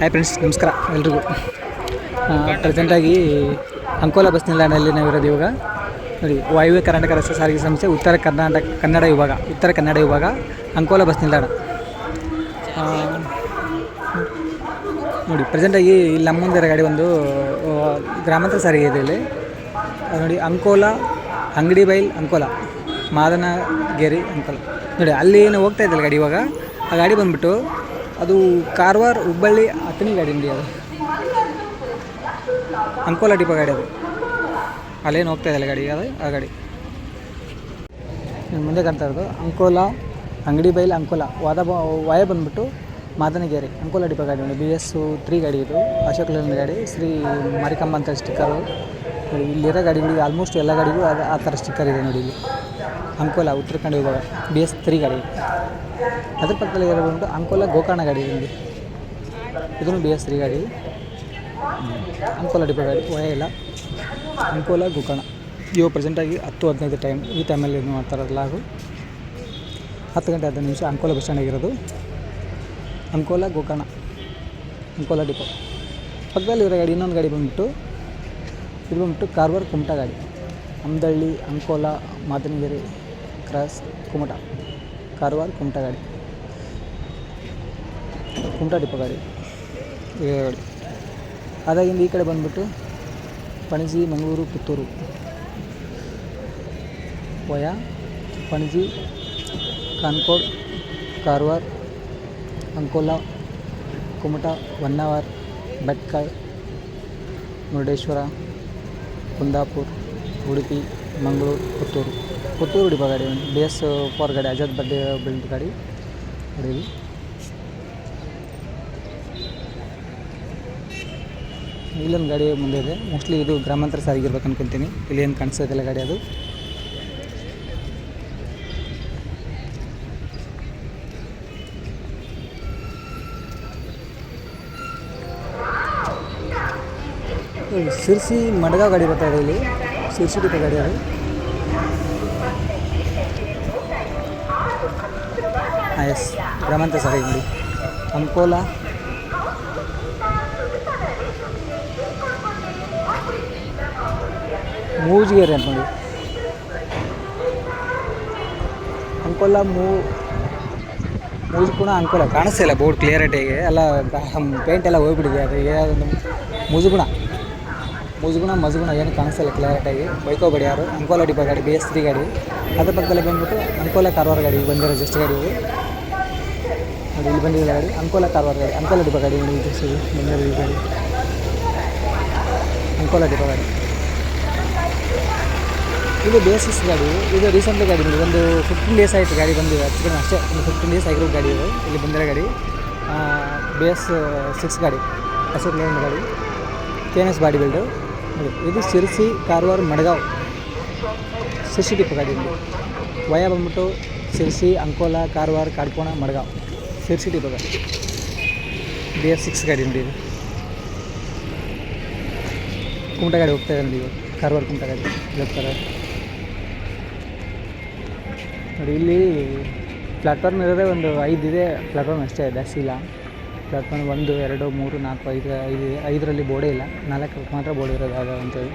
Hi friends ನಮಸ್ಕಾರ ಎಲ್ರಿಗೂ. ಪ್ರೆಸೆಂಟಾಗಿ Ankola bus ನಿಲ್ದಾಣದಲ್ಲಿ ನಾವಿರೋದು ಇವಾಗ. ನೋಡಿ, ವಾಯುವ್ಯ ಕರ್ನಾಟಕ ರಸ್ತೆ ಸಾರಿಗೆ ಸಂಸ್ಥೆ ಉತ್ತರ ಕರ್ನಾಟಕ, ಕನ್ನಡ ವಿಭಾಗ, ಉತ್ತರ ಕನ್ನಡ ವಿಭಾಗ, ಅಂಕೋಲ ಬಸ್ ನಿಲ್ದಾಣ. ನೋಡಿ ಪ್ರೆಸೆಂಟಾಗಿ ಇಲ್ಲಿ ನಮ್ಮ ಮುಂದೆ ಗಾಡಿ ಒಂದು ಗ್ರಾಮಾಂತರ ಸಾರಿಗೆ ಇದೆ ಇಲ್ಲಿ. ನೋಡಿ, ಅಂಕೋಲ, ಅಂಗಡಿ ಬೈಲ್, ಅಂಕೋಲ, ಮಾದನಗೇರಿ, ಅಂಕೋಲ. ನೋಡಿ, ಅಲ್ಲಿ ಏನು ಹೋಗ್ತಾ ಇದ್ದಲ್ಲ ಗಾಡಿ ಇವಾಗ. ಆ ಗಾಡಿ ಬಂದ್ಬಿಟ್ಟು ಅದು ಕಾರವಾರ, ಹುಬ್ಬಳ್ಳಿ ಹತ್ತನೇ ಗಾಡಿ ಅಂಗಡಿ ಅದು. ಅಂಕೋಲ ಡಿಪ ಗಾಡಿ ಅದು. ಅಲ್ಲೇನು ಹೋಗ್ತಾ ಇದೆ ಗಾಡಿ, ಅದು, ಆ ಗಾಡಿ. ನಿಮ್ಮ ಮುಂದೆ ಕಾಣ್ತಾ ಇರೋದು ಅಂಕೋಲ, ಅಂಗಡಿ ಬೈಲ್ ಅಂಕೋಲ. ವಾದ ವಾಯ ಬಂದ್ಬಿಟ್ಟು ಮಾದನಗೇರಿ, ಅಂಕೋಲ ಡಿಪ ಗಾಡಿ ಉಂಟು ಬಿ ಎಸ್ ತ್ರೀ ಗಾಡಿ ಇದು, ಅಶೋಕ್ ಲೇನ್ ಗಾಡಿ, ಶ್ರೀ ಮಾರಿಕಮ್ಮ ಅಂತ ಸ್ಟಿಕ್ಕರು. ಇಲ್ಲಿರೋ ಗಾಡಿಗಳಿಗೆ ಆಲ್ಮೋಸ್ಟ್ ಎಲ್ಲ ಗಾಡಿಗೂ ಅದು ಆ ಥರ ಸ್ಟಿಕ್ಕರ್ ಇದೆ ನೋಡಿ ಇಲ್ಲಿ. ಅಂಕೋಲ ಉತ್ತರಾಖಂಡ ವಿಭಾಗ ಬಿ ಎಸ್ ತ್ರೀ ಗಾಡಿ. ಅದ್ರ ಪಕ್ಕದಲ್ಲಿ ಬಂದ್ಬಿಟ್ಟು ಅಂಕೋಲ ಗೋಕರ್ಣ ಗಾಡಿ ಇಲ್ಲಿ. ಇದನ್ನು ಬಿ ಎಸ್ ತ್ರೀ ಗಾಡಿ. ಅಂಕೋಲ ಡಿಪೋ ಗಾಡಿ. ಇಲ್ಲ. ಅಂಕೋಲ ಗೋಕರ್ಣ. ಇವಾಗ ಪ್ರೆಸೆಂಟಾಗಿ ಹತ್ತು, ಹದಿನೈದು ಟೈಮ್ ಈ ಟೈಮಲ್ಲಿ ಇದು ಮಾಡ್ತಾರಲ್ಲ ಹಾಗೂ ಹತ್ತು ಗಂಟೆ ಹದಿನೈದು ನಿಮಿಷ ಅಂಕೋಲ ಬಸ್ ಸ್ಟ್ಯಾಂಡ್ ಆಗಿರೋದು. ಅಂಕೋಲ ಗೋಕರ್ಣ. ಅಂಕೋಲ ಡಿಪೋ ಪಕ್ಕದಲ್ಲಿ ಇರೋ ಗಾಡಿ, ಇನ್ನೊಂದು ಗಾಡಿ ಬಂದುಬಿಟ್ಟು, ಇದು ಬಂದ್ಬಿಟ್ಟು ಕಾರ್ವಾರ್ ಕುಮಟಾ ಗಾಡಿ. ಅಂದಳ್ಳಿ, ಅಂಕೋಲ, ಮಾದನಗಿರಿ. ಕ್ರಾಸ್ ಕುಮಟಾ ಕಾರವಾರ ಕುಮಟಾ ಗಾಡಿ ಕುಮಟಾ ಡಿಪೋ ಗಾಡಿ ಗಾಡಿ ಅದಾಗಿಂದ ಈ ಕಡೆ ಬಂದುಬಿಟ್ಟು ಪಣಜಿ ಮಂಗಳೂರು ಪುತ್ತೂರು ವಯ ಪಣಜಿ ಕಾನ್ಕೋಡ್ ಕಾರವಾರ ಅಂಕೋಲಾ ಕುಮಟಾ ಹೊನ್ನಾವರ್ ಭಟ್ಕಳ ಮುರುಡೇಶ್ವರ ಕುಂದಾಪುರ್ ಉಡುಪಿ ಮಂಗಳೂರು, ಪುತ್ತೂರು. ಪುತ್ತೂರು ಹಿಡಿಬ ಗಾಡಿ ಬಿ ಎಸ್ ಫೋರ್ ಗಾಡಿ, ಅಜಾದ್ ಬಡ್ಡೆ ಬಿಲ್ಡ್ ಗಾಡಿ. ಹೊಡೀವಿ ಇಲ್ಲೊಂದು ಗಾಡಿ ಮುಂದೆ ಇದೆ. ಮೋಸ್ಟ್ಲಿ ಇದು ಗ್ರಾಮಾಂತರ ಸಾರಿಗೆ ಇರ್ಬೇಕು ಅನ್ಕೊಂತೀನಿ. ಇಲ್ಲಿ ಏನು ಕಾಣಿಸೋದಿಲ್ಲ ಗಾಡಿ ಅದು. ಶಿರ್ಸಿ ಮಡ್ಗಾವ್ ಗಾಡಿ ಬರ್ತಾ ಇದೆ ಇಲ್ಲಿ. ಡಿಪೋ ಗಾಡಿ ಅದು ಹಾಂ ಎಸ್, ರಮಂತ ಸರ್ ಇಲ್ಲಿ. ಅಂಕೋಲ. ಮೂಜ್ಗೇರಿ ಅಂತ ನೋಡಿ. ಅಂಕೋಲ ಮೂ, ಮೂಜ್ ಕೂಡ ಅಂಕೋಲ. ಕಾಣಿಸ್ತಾ ಇಲ್ಲ ಬೋರ್ಡ್ ಕ್ಲಿಯರಿಟಿಗೆ ಎಲ್ಲ ಪೇಂಟ್ ಎಲ್ಲ ಹೋಗ್ಬಿಟ್ಟಿದೆ. ಅದು ಯಾವುದೊಂದು ಮುಜುಗುಣ ಮುಜುಗುಣ ಮಜುಗುಣ ಏನು ಕಾಣಿಸಲ್ಲ ಕ್ಲಾರಿಟಾಗಿ ವೈಕೋ ಗಾಡಿ ಯಾರು? ಅಂಕೋಲ ಡಿಪೋ ಗಾಡಿ ಬಿ ಎಸ್ ತ್ರೀ ಗಾಡಿ. ಅದ್ರ ಪಕ್ಕದಲ್ಲಿ ಬಂದ್ಬಿಟ್ಟು ಅಂಕೋಲ ಕಾರವಾರ ಗಾಡಿ ಬಂದಿರೋ ಜಸ್ಟ್ ಗಾಡಿ. ನೋಡಿ ಇಲ್ಲಿ ಬಂದಿರೋ ಗಾಡಿ, ಅಂಕೋಲ ಕಾರವಾರ ಗಾಡಿ, ಅಂಕೋಲ ಡಿಪೋ ಗಾಡಿ ಜಸ್ಟ್ ಬಂದಿರೋ ಈ ಗಾಡಿ. ಅಂಕೋಲ ಡಿಪೋ ಗಾಡಿ. ಇದು ಬೇಸಿಸ್ ಗಾಡಿ, ಇದು ರೀಸೆಂಟ್ಲಿ ಗಾಡಿ ಒಂದು ಫಿಫ್ಟೀನ್ ಡೇಸ್ ಆಯಿತು ಗಾಡಿ ಬಂದಿದೆ. ಆ್ಯಕ್ಚುಲಿ ಅಷ್ಟೇ, ಒಂದು ಫಿಫ್ಟೀನ್ ಡೇಸ್ ಆಗಿರೋ ಗಾಡಿ ಇದು, ಇಲ್ಲಿ ಬಂದಿರೋ ಗಾಡಿ. ಬಿ ಎಸ್ ಸಿಕ್ಸ್ ಗಾಡಿ, ಅಶೋಕ್ ಲೇನ್ ಗಾಡಿ. K N S body build ಇದು ಶಿರಸಿ, ಕಾರವಾರ, ಮಡಗಾವ್ ಶಿರಸಿ ಟಿಪ್ಪು ಗಾಡಿ ವಯ ಬಂದ್ಬಿಟ್ಟು ಶಿರಸಿ, ಅಂಕೋಲ, ಕಾರವಾರ, ಕಾಡ್ಕೋಣ, ಮಡಗಾವ್. ಶಿರಸಿ ಟಿಪ್ಪು ಗಾಡಿ ಬಿ ಎಫ್ ಸಿಕ್ಸ್ ಗಾಡಿ ನೋಡಿ ಇದು. ಕುಮಟ ಗಾಡಿ ಹೋಗ್ತಾ ಇದೆ ನೋಡಿ ಇವಾಗ. ಕಾರವಾರ ಕುಮಟ ಗಾಡಿ ಹೋಗ್ತಾರೆ ನೋಡಿ ಇಲ್ಲಿ ಪ್ಲಾಟ್ಫಾರ್ಮ್ ಇರೋದೇ ಒಂದು ಐದು ಇದೆ. ಪ್ಲಾಟ್ಫಾರ್ಮ್ ಅಷ್ಟೇ, ಜಾಸ್ತಿ ಇಲ್ಲ. ಪ್ಲಾಟ್ಫಾರ್ಮ್ ಒಂದು, ಎರಡು, ಮೂರು, ನಾಲ್ಕು, ಐದು ಐದು, ಐದರಲ್ಲಿ ಬೋರ್ಡೇ ಇಲ್ಲ. ನಾಲ್ಕು ಮಾತ್ರ ಬೋರ್ಡ್ ಇರೋದು ಯಾವ್ದು ಅಂತೇಳಿ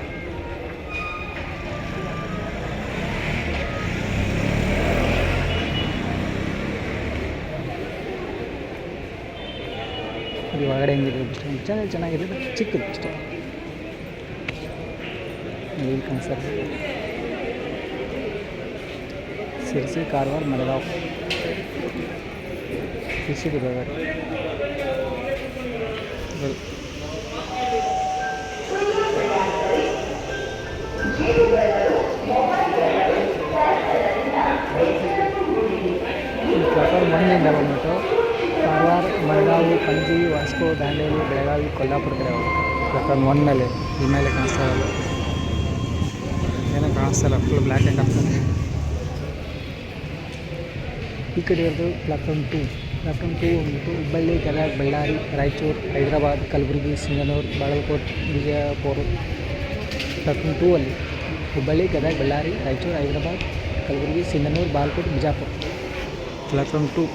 ಇದು ಒಳಗಡೆ ಹೆಂಗಿದೆ ಬಸ್ ಚೆನ್ನಾಗಿ ಚೆನ್ನಾಗಿದೆ ಚಿಕ್ಕದು ಅಷ್ಟೇ. ಇಲ್ಲಿ ಕನ್ಸರ್ ಸಿರ್ಸಿ ಕಾರವಾರ ಮಡಗಾವ್. ಡಿಬ್ರುಗಢ ಇದು. ಮಣ್ಣಿಂದ ಬಂದ್ಬಿಟ್ಟು ಕಾರವಾರ ಮಡಗಾವಿ ಪಂಜಿ ವಾಸ್ಕೋ ದಾಂಡೇಲಿ ಬೆಳಗಾವಿ ಕೊಲ್ಲಾಪುರ ಕಡೆ ಹೋಗುತ್ತೆ ಒನ್ ಮೇಲೆ ಈ ಮೇಲೆ ಕಾಣಿಸ್ತಾ ಇಲ್ಲ ಏನೋ ಕಾಣಿಸ್ತಾ ಇಲ್ಲ ಫುಲ್ ಬ್ಲ್ಯಾಕ್ ಆ್ಯಂಡ್ ಕಾಣಿಸ್ತದೆ ಈ ಕಡೆ ಇರೋದು ಪ್ಲಾಟ್ಫಾರ್ಮ್ ಟೂ ಪ್ಲಾಟ್ಫಾರ್ಮ್ ಟೂ ಬಂದ್ಬಿಟ್ಟು ಹುಬ್ಬಳ್ಳಿ ಗದಗ ಬಳ್ಳಾರಿ ರಾಯಚೂರು ಹೈದರಾಬಾದ್ ಕಲಬುರಗಿ ಸಿಂಗನೂರು ಬಾಗಲಕೋಟೆ ವಿಜಯಪುರ ಪ್ಲಾಟ್ಫಾರ್ಮ್ ಟೂ ಅಲ್ಲಿ ಹುಬ್ಬಳ್ಳಿ ಗದಗ ಬಳ್ಳಾರಿ ರಾಯಚೂರು ಹೈದರಾಬಾದ್ ಕಲಬುರಗಿ ಸಿಂಗನೂರು ಬಾಗಲಕೋಟೆ ಬಿಜಾಪುರ ಪ್ಲಾಟ್ಫಾರ್ಮ್ ಟೂ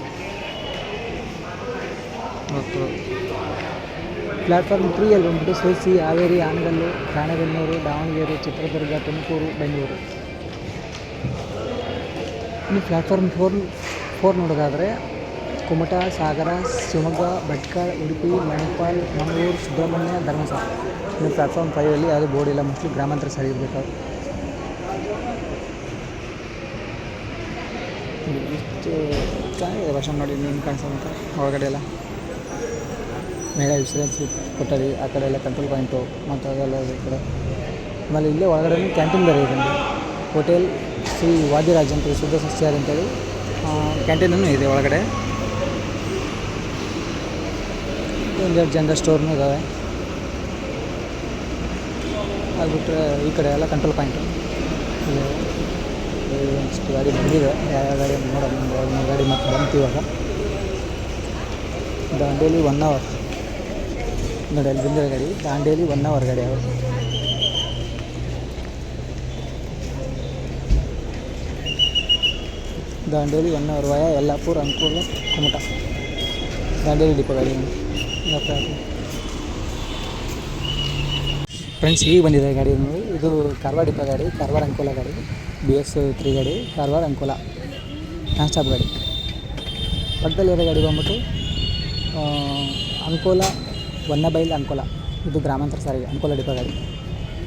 ಮತ್ತು ಪ್ಲ್ಯಾಟ್ಫಾರ್ಮ್ ತ್ರೀಯಲ್ಲಿ ಬಂದ್ಬಿಟ್ಟು ಶಿರಸಿ ಹಾವೇರಿ ಆನಗಲ್ಲು ರಾಣೆಬೆನ್ನೂರು ದಾವಣಗೆರೆ ಚಿತ್ರದುರ್ಗ ತುಮಕೂರು ಬೆಂಗಳೂರು ಇನ್ನು ಪ್ಲ್ಯಾಟ್ಫಾರ್ಮ್ ಫೋರ್ ಫೋರ್ ನೋಡೋದಾದರೆ ಕುಮಟಾ ಸಾಗರ ಶಿವಮೊಗ್ಗ ಭಟ್ಕಳ ಉಡುಪಿ ಮಣಿಪಾಲ್ ಮಂಗಳೂರು ಸುಬ್ರಹ್ಮಣ್ಯ ಧರ್ಮಸ್ಥಳ. ಇನ್ನು ಪ್ಲಾಟ್ಫಾರ್ಮ್ ಫೈವಲ್ಲಿ ಯಾವುದೂ ಬೋರ್ಡ್ ಇಲ್ಲ ಮೋಸ್ಟ್ಲಿ ಗ್ರಾಮಾಂತರ ಸರಿ ಇರಬೇಕು. ಇಷ್ಟು ಚೆನ್ನಾಗಿದೆ ವರ್ಷ ನೋಡಿ ನೀನು ಕಾಣಿಸೋಂತ ಒಳಗಡೆ ಎಲ್ಲ ಮೇಡ ಇನ್ಶೂರೆನ್ಸ್ ಕೊಟ್ಟರಿ ಆ ಕಡೆ ಎಲ್ಲ ಕಂಟ್ರೋಲ್ ಪಾಯಿಂಟು ಮತ್ತು ಅದೆಲ್ಲ ಈ ಕಡೆ. ಆಮೇಲೆ ಇಲ್ಲೇ ಒಳಗಡೆ ಕ್ಯಾಂಟೀನ್ ಬೇರೆ ಇದೆ ಹೋಟೆಲ್ ಶ್ರೀ ವಾದಿರಾಜ್ ಅಂತ ಶುದ್ಧ ಸಸ್ಯಾಹಾರಿ ಅಂತೇಳಿ ಕ್ಯಾಂಟೀನೂ ಇದೆ ಒಳಗಡೆ. ಒಂದೆರಡು ಜನರಲ್ ಸ್ಟೋರ್ನೂ ಇದ್ದಾವೆ ಅದು ಬಿಟ್ಟರೆ ಈ ಕಡೆ ಎಲ್ಲ ಕಂಟ್ರೋಲ್ ಪಾಯಿಂಟು ಒಂದಿಷ್ಟು ಗಾಡಿ ಬಂದಿದೆ. ಯಾವ ಗಾಡಿ ನೋಡೋಣ. ಎರಡು ಮೂರು ಗಾಡಿ ಮತ್ತೆ ಬಂತಿವಾಗ ದಾಂಡೇಲಿ ಒನ್ ಅವರ್ ನೋಡಿ, ಅಲ್ಲಿ ಬಂದಿರೋ ಗಾಡಿ. ದಾಂಡೇಲಿ ಒನ್ ಅವರ್ ಗಾಡಿ ಅವರು Dandeli one hour via, Yellapur, Ankola, Kumta. Dandeli depot ಗಾಡಿ. ಫ್ರೆಂಡ್ಸ್ ಈಗ ಬಂದಿದೆ ಗಾಡಿ ನೋಡಿ. ಇದು ಕಾರವಾರ ಡಿಪೋ ಗಾಡಿ ಕಾರವಾರ ಅಂಕೋಲ ಗಾಡಿ ಬಿ ಎಸ್ ತ್ರೀ ಗಾಡಿ ಕಾರವಾರ ಅಂಕೋಲ ನಾನ್ ಗಾಡಿ. ಪಕ್ಕದಲ್ಲಿರೋ ಗಾಡಿ ಬಂದ್ಬಿಟ್ಟು ಅಂಕೋಲ ಒನ್ನಬೈಲ್ ಅಂಕೋಲ ಇದು ಗ್ರಾಮಾಂತರ ಸಾರಿಗೆ ಅಂಕೋಲ ಡಿಪ ಗಾಡಿ.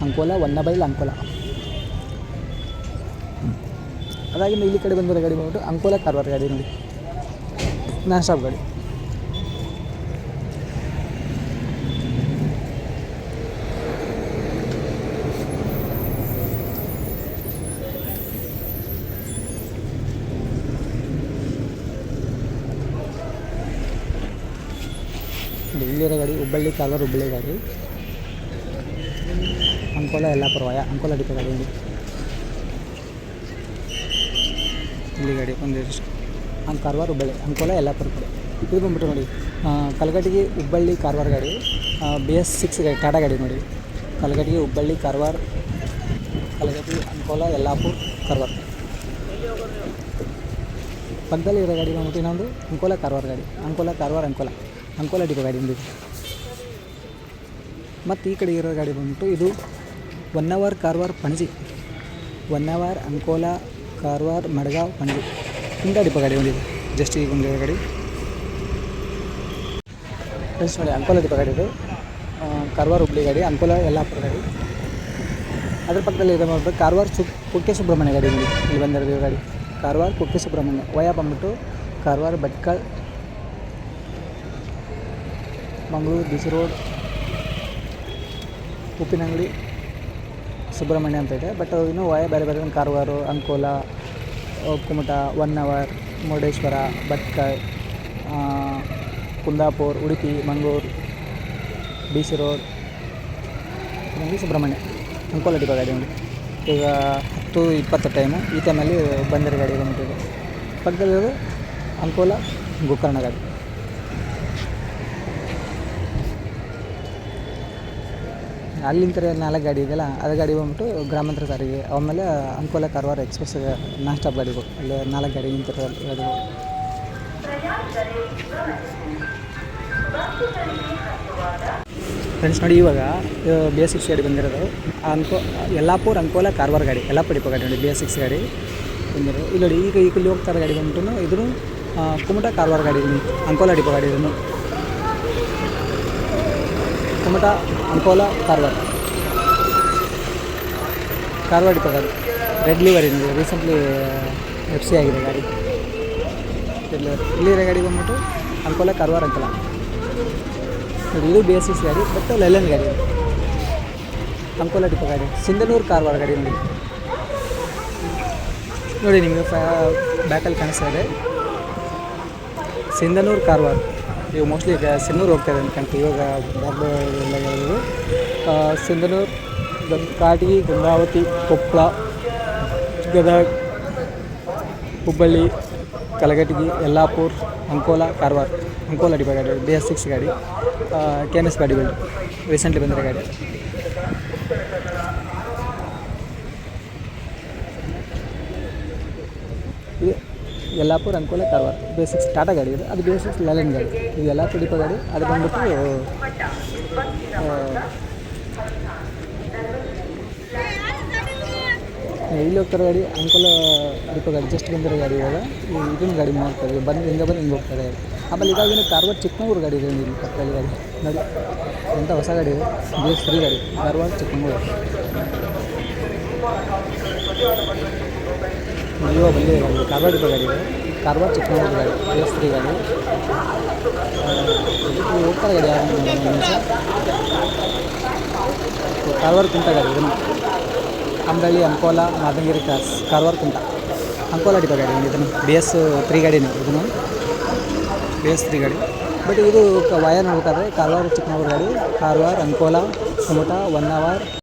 ಅಂಕೋಲ ಒನ್ನಬೈಲ್ ಅಂಕೋಲ ಅದಾಗಿಂದ ಇಲ್ಲಿ ಕಡೆ ಬಂದಿರೋ ಗಾಡಿ ಬಂದ್ಬಿಟ್ಟು ಅಂಕೋಲ ಕಾರವಾರ ಗಾಡಿ ನೋಡಿ. ನಾನ್ ಗಾಡಿ ನೋಡಿ, ಇಲ್ಲಿರೋ ಗಾಡಿ ಹುಬ್ಬಳ್ಳಿ ಕಾರವಾರ ಹುಬ್ಬಳ್ಳಿ ಗಾಡಿ. ಅಂಕೋಲ ಎಲ್ಲ ವಯ ಅಂಕೋಲ ಡಿಪೋ ಗಾಡಿ ಇಲ್ಲಿ ಗಾಡಿ ಒಂದು ಹಂಗೆ ಕಾರವಾರ ಹುಬ್ಬಳ್ಳಿ. ಅಂಕೋಲ ಯಲ್ಲಾಪುರ ಕಡೆ. ಇದು ಬಂದ್ಬಿಟ್ಟು ನೋಡಿ ಕಲಗಟ್ಟಿಗೆ ಹುಬ್ಬಳ್ಳಿ ಕಾರವಾರ ಗಾಡಿ ಬಿ ಎಸ್ ಸಿಕ್ಸ್ ಗಾಡಿ, ಟಾಟಾ ಗಾಡಿ ನೋಡಿ. ಕಲಗಟ್ಟಿಗೆ ಹುಬ್ಬಳ್ಳಿ ಕಾರವಾರ ಕಲಗಟ್ಟಿ ಅಂಕೋಲ ಯಲ್ಲಾಪುರ ಕಾರವಾರ. ಪಕ್ಕದಲ್ಲಿ ಇರೋ ಗಾಡಿ ಬಂದ್ಬಿಟ್ಟು ಇನ್ನೊಂದು ಅಂಕೋಲ ಕಾರವಾರ ಗಾಡಿ. ಅಂಕೋಲ ಕಾರವಾರ ಅಂಕೋಲ. ಅಂಕೋಲ ಡಿಪೋ ಗಾಡಿ ಒಂದು ಮತ್ತು ಈ ಕಡೆ ಇರೋ ಗಾಡಿ ಬಂದ್ಬಿಟ್ಟು ಇದು one hour Karwar Panaji one hour Ankola Karwar Madgaon Panaji ಇಂಥ ಡಿಪೋ ಗಾಡಿ ಬಂದಿದೆ. ಜಸ್ಟ್ ಈಗ ಒಂದು ಗಾಡಿ. ಫ್ರೆಂಡ್ಸ್ ನೋಡಿ ಅಂಕೋಲ ದೀಪ ಗಾಡಿ ಇದು. ಕಾರ್ವಾರ್ ಹುಬ್ಳಿ ಗಾಡಿ ಅಂಕೋಲಾ ಯಲ್ಲಾಪುರ ಗಾಡಿ. ಅದ್ರ ಪಕ್ಕದಲ್ಲಿ ಇದೆ ಬಂದ್ಬಿಟ್ಟು ಕಾರವಾರ ಸು ಕುಕ್ಕೆ ಸುಬ್ರಹ್ಮಣ್ಯ ಗಾಡಿ ಬಂದಿದೆ ಇಲ್ಲಿ ಬಂದಿರೋದು ಗಾಡಿ. ಕಾರವಾರ ಕುಕ್ಕೆ ಸುಬ್ರಹ್ಮಣ್ಯ ವಯ ಬಂದ್ಬಿಟ್ಟು ಕಾರವಾರ ಭಟ್ಕಳ್ ಮಂಗಳೂರು ಬಿಸಿ ರೋಡ್ ಉಪ್ಪಿನಂಗಡಿ, ಸುಬ್ರಹ್ಮಣ್ಯ ಅಂತ ಇದೆ. ಬಟ್ ಇನ್ನೂ ವಾಯ ಬೇರೆ ಬೇರೆ Karwar, Ankola Kumta one hour Murudeshwar, Bhatkal Kundapur, Udupi, Mangaluru B C road Uppinangady Subrahmanya. Ankola depot ಗಾಡಿ ನೋಡಿ. ಈಗ ಹತ್ತು ಇಪ್ಪತ್ತು ಟೈಮು ಈ ಟೈಮಲ್ಲಿ ಬಂದಿರೋ ಗಾಡಿ ಬಂದಿದೆ ಪಕ್ಕದಲ್ಲಿರೋದು ಅಂಕೋಲ, ಗೋಕರ್ಣ ಗಾಡಿ. ಅಲ್ಲಿಂದ ನಾಲ್ಕು ಗಾಡಿ ಇದೆಯಲ್ಲ, ಅದು ಗಾಡಿ ಬಂದ್ಬಿಟ್ಟು ಗ್ರಾಮಾಂತರ ಸಾರಿಗೆ. ಆಮೇಲೆ Ankola Karwar express non stop ಗಾಡಿಗಳು ಅಲ್ಲಿ ನಾಲ್ಕು ಗಾಡಿ ನಿಂತಿರೋ ಫ್ರೆಂಡ್ಸ್ ನೋಡಿ ಇವಾಗ ಬಿ ಎಸ್ ಸಿಕ್ಸ್ ಗಾಡಿ ಬಂದಿರೋದು. ಅಂಕೋ, ಯಲ್ಲಾಪುರ ಅಂಕೋಲ ಕಾರವಾರ ಗಾಡಿ, ಯಲ್ಲಾಪುರ ಡಿಪೋ ಗಾಡಿ ನೋಡಿ ಬಿ ಎಸ್ ಸಿಕ್ಸ್ ಗಾಡಿ ಬಂದಿರೋದು. ಇಲ್ಲಿ ನೋಡಿ, ಈಗ ಈಗ ಇಲ್ಲಿ ಹೋಗ್ತಾ ಗಾಡಿ ಬಂದ್ಬಿಟ್ಟು, ಇದನ್ನು ಕುಮಟ ಕಾರವಾರ ಗಾಡಿ ಅಂಕೋಲ ಡಿಪೋ ಗಾಡಿ ಇದನ್ನು ಕುಮಟ, ಅಂಕೋಲ, ಕಾರವಾರ. ಕಾರವಾರ ಗಾಡಿ ರೆಡ್ ಲಿವರ್ ಇದೆ ರೀಸೆಂಟ್ಲಿ ಎಫ್ ಸಿ ಆಗಿದೆ ಗಾಡಿ. ಇಲ್ಲಿರೋ ಗಾಡಿ ಬಂದ್ಬಿಟ್ಟು ಅಂಕೋಲ, ಕಾರವಾರ, ಅಂಕೋಲ. ಇದು ಬಿ ಎಸ್ ಸಿ ಗಾಡಿ ಬಟ್ ಲೆಲನ್ ಗಾಡಿ. ಅಂಕೋಲ ಡಿಪೋ ಗಾಡಿ. ಸಿಂಧನೂರು ಕಾರವಾರ ಗಾಡಿ ನೋಡಿ. ನೋಡಿ, ನಿಮಗೆ ಫ್ಯಾ ಬ್ಯಾಕಲ್ಲಿ ಕಾಣಿಸ್ತಾ ಇದೆ. ಸಿಂಧನೂರು ಕಾರವಾರ. ಇವು ಮೋಸ್ಟ್ಲಿ ಈಗ ಸಿಂಧೂರು ಹೋಗ್ತಾ ಇದೆ ಅನ್ಕೊಂತ ಇವಾಗ ಎಲ್ಲ ಹೇಳೋದು ಆ, ಸಿಂಧನೂರು ಕಾಟಗಿ ಗಂಗಾವತಿ ಕೊಪ್ಪಳ ಗದಗ ಹುಬ್ಬಳ್ಳಿ ಕಲಘಟಗಿ ಯಲ್ಲಾಪುರ್ ಅಂಕೋಲ ಕಾರವಾರ ಅಂಕೋಲ ಡಿಪೋ ಗಾಡಿ ಬಿ ಎಸ್ ಸಿಕ್ಸ್ ಗಾಡಿ. ಕೆ ಎನ್ ಎಸ್ ಗಾಡಿ ಬಿಲ್ಡ್ ರೀಸೆಂಟ್ಲಿ ಬಂದಿರೋ ಗಾಡಿ ಇದು ಯಲ್ಲಾಪುರ ಅಂಕೋಲ ಕಾರವಾರ. ಬೇಸಿಕ್ಸ್ ಟಾಟಾ ಗಾಡಿ ಇದೆ. ಅದು ಬೇಸಿಕ್ಸ್ ಲೆಲೆನ್ ಗಾಡಿ. ಇದು ಯಲ್ಲಾಪುರ ಡಿಪೋ ಗಾಡಿ. ಅದು ಬಂದ್ಬಿಟ್ಟು ಇಲ್ಲಿ ಹೋಗ್ತಾರೆ ಗಾಡಿ. ಅಂಕೋಲ ಡಿಪೋ ಗಾಡಿ. ಜಸ್ಟ್ ಬಂದಿರೋ ಗಾಡಿ ಇವಾಗ. ಇದನ್ನ ಗಾಡಿ ಮಾಡ್ತಾರೆ. ಬಂದು ಹಿಂಗೆ ಬಂದು ಹಿಂಗೆ ಹೋಗ್ತಾರೆ ಆಮೇಲೆ ಇದಾಗಿನ ಕಾರವಾರ ಚಿಕ್ಕಮಗಳೂರು ಗಾಡಿ ಇದೆ ಇಲ್ಲಿ ಪಕ್ಕದಲ್ಲಿ ಗಾಡಿ. ನೋಡಿ. ಎಂಥ ಹೊಸ ಗಾಡಿ ಇದೆ. ಫ್ರೀ ಗಾಡಿ. ಕಾರವಾರ ಚಿಕ್ಕಮಗಳೂರು. ಇವಾಗ ಬಂದಿದೆ ಗಾಡಿ ಕಾರವಾರ ಗಾಡಿ ಇದೆ. ಕಾರವಾರ ಚಿಕ್ಕಮಗಳೂರು ಗಾಡಿ ಎಸ್ ತ್ರೀ ಗಾಡಿ ಹೋಗ್ತಾರೆ ಗಾಡಿ ಯಾರು ಕಾರವಾರ ಕುಂಟ ಗಾಡಿ, ಇದನ್ನು. ಅಂಬಳ್ಳಿ, ಅಂಕೋಲ ಮಾದಂಗಿರಿ ಕ್ರಾಸ್ ಕಾರವಾರ ಕುಂಟ. ಅಂಕೋಲ ಡಿಪ ಗಾಡಿ ಇದನ್ನು. ಬಿ ಎಸ್ ತ್ರೀ ಗಾಡಿನೇ ಇದನ್ನು. ಬಿ ಎಸ್ ತ್ರೀ ಗಾಡಿ. ಬಟ್ ಇದು ವಯ ನೋಡ್ಬೇಕಾದ್ರೆ ಕಾರವಾರ ಚಿಕ್ಕಮಗಳೂರು ಗಾಡಿ, ಕಾರವಾರ, ಅಂಕೋಲ, ಕುಮಟ ಒನ್ ಅವರ್